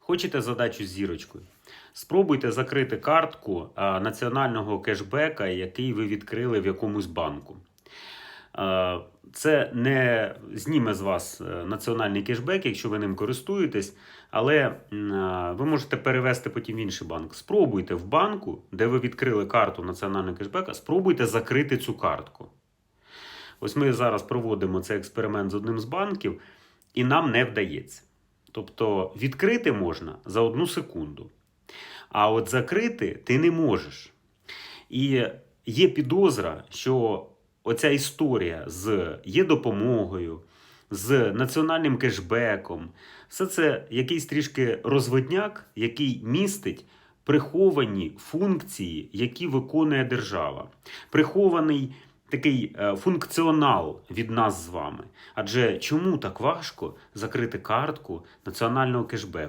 Хочете задачу з зірочкою? Спробуйте закрити картку національного кешбека, який ви відкрили в якомусь банку. Це не зніме з вас е, національний кешбек, якщо ви ним користуєтесь, але ви можете перевести потім в інший банк. Спробуйте в банку, де ви відкрили карту національного кешбека, спробуйте закрити цю картку. Ось ми зараз проводимо цей експеримент з одним з банків, і нам не вдається. Тобто відкрити можна за одну секунду, а от закрити ти не можеш. І є підозра, що оця історія з є допомогою, з національним кешбеком, все це якийсь трішки розводняк, який містить приховані функції, які виконує держава. Прихований такий е, функціонал від нас з вами. Адже чому так важко закрити картку національного кешбеку?